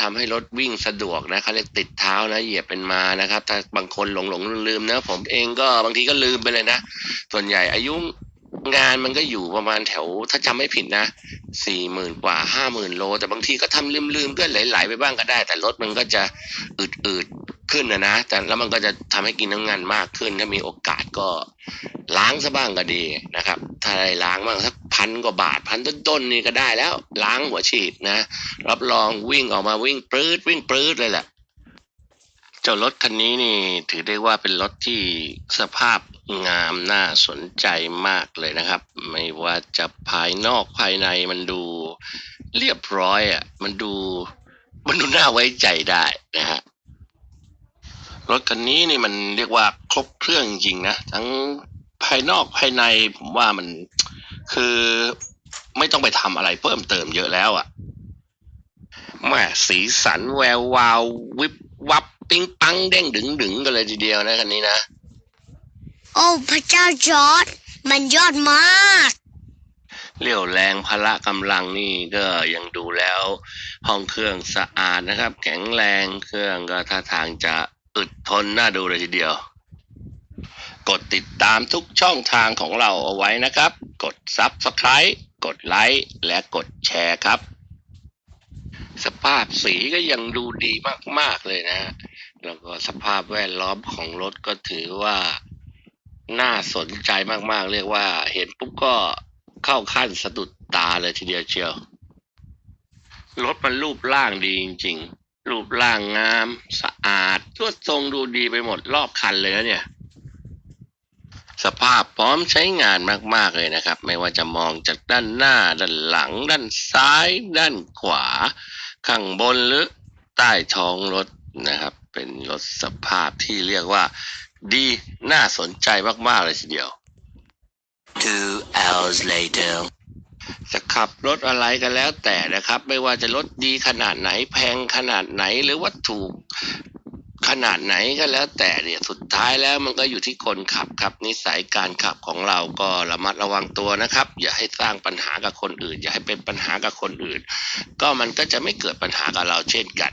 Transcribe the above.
ทำให้รถวิ่งสะดวกนะเขาเรียกติดเท้านะเหยียบเป็นมานะครับ ถ้าบางคนหลงหลงลืมลืมๆนะผมเองก็บางทีก็ลืมไปเลยนะ ส่วนใหญ่อายุงานมันก็อยู่ประมาณแถว ถ้าจำไม่ผิดนะสี่หมื่นกว่าห้าหมื่นโล แต่บางทีก็ทำลืมลืมๆก็ไหลๆไปบ้างก็ได้ แต่รถมันก็จะอืดๆขึ้นนะนะแต่แล้วมันก็จะทำให้กินน้ำงานมากขึ้นถ้ามีโอกาส ก็ล้างซะบ้างก็ดีนะครับ ถ้าได้ล้างบ้างสักพันกว่าบาทพันต้นๆนี่ก็ได้แล้ว ล้างหัวฉีดนะ รับรองวิ่งออกมาวิ่งปลื้ดวิ่งปลื้ดเลยแหละ เจ้ารถคันนี้นี่ถือได้ว่าเป็นรถที่สภาพงามน่าสนใจมากเลยนะครับ ไม่ว่าจะภายนอกภายในมันดูเรียบร้อยอะ มันดูมันดูน่าไว้ใจได้นะฮะรถคันนี้นี่มันเรียกว่า รบเครื่องจริงๆนะ ทั้งภายนอกภายในผมว่ามันคือไม่ต้องไปทำอะไรเพิ่มเติมเยอะแล้วอะแม่สีสันแวววาววิบวับปิ้งปังเด้งดึงดึงกันเลยทีเดียวนะคันนี้นะ โอ้พระเจ้าจอร์ดมันยอดมาก เรี่ยวแรงพละกำลังนี่ก็ยังดูแล้ว ห้องเครื่องสะอาดนะครับ แข็งแรงเครื่องก็ท่าทางจะอึดทนน่าดูเลยทีเดียว กดติดตามทุกช่องทางของเราเอาไว้นะครับ กด Subscribe กดไลค์และกดแชร์ครับ สภาพสีก็ยังดูดีมาก ๆ เลยนะ แล้วก็สภาพแวดล้อมของรถก็ถือว่าน่าสนใจมาก ๆ เรียกว่า เห็นปุ๊บก็เข้าขั้นสะดุดตาเลยทีเดียวเชียว รถมันรูปร่างดีจริง ๆ รูปร่างงาม สะอาดรวดทรงดูดีไปหมดรอบคันเลยนะเนี่ย สภาพพร้อมใช้งานมากๆเลยนะครับ ไม่ว่าจะมองจากด้านหน้า ด้านหลัง ด้านซ้าย ด้านขวา ข้างบนหรือใต้ท้องรถนะครับ เป็นรถสภาพที่เรียกว่า ดีน่าสนใจมากๆเลยทีเดียว Two hours later. จะขับรถอะไรก็แล้วแต่นะครับ ไม่ว่าจะรถดีขนาดไหนแพงขนาดไหนหรือว่าถูก ขนาดไหนก็แล้วแต่เนี่ยสุดท้ายแล้วมันก็อยู่ที่คนขับครับ นิสัยการขับของเราก็ระมัดระวังตัวนะครับ อย่าให้สร้างปัญหากับคนอื่น อย่าให้เป็นปัญหากับคนอื่น ก็มันก็จะไม่เกิดปัญหากับเราเช่นกัน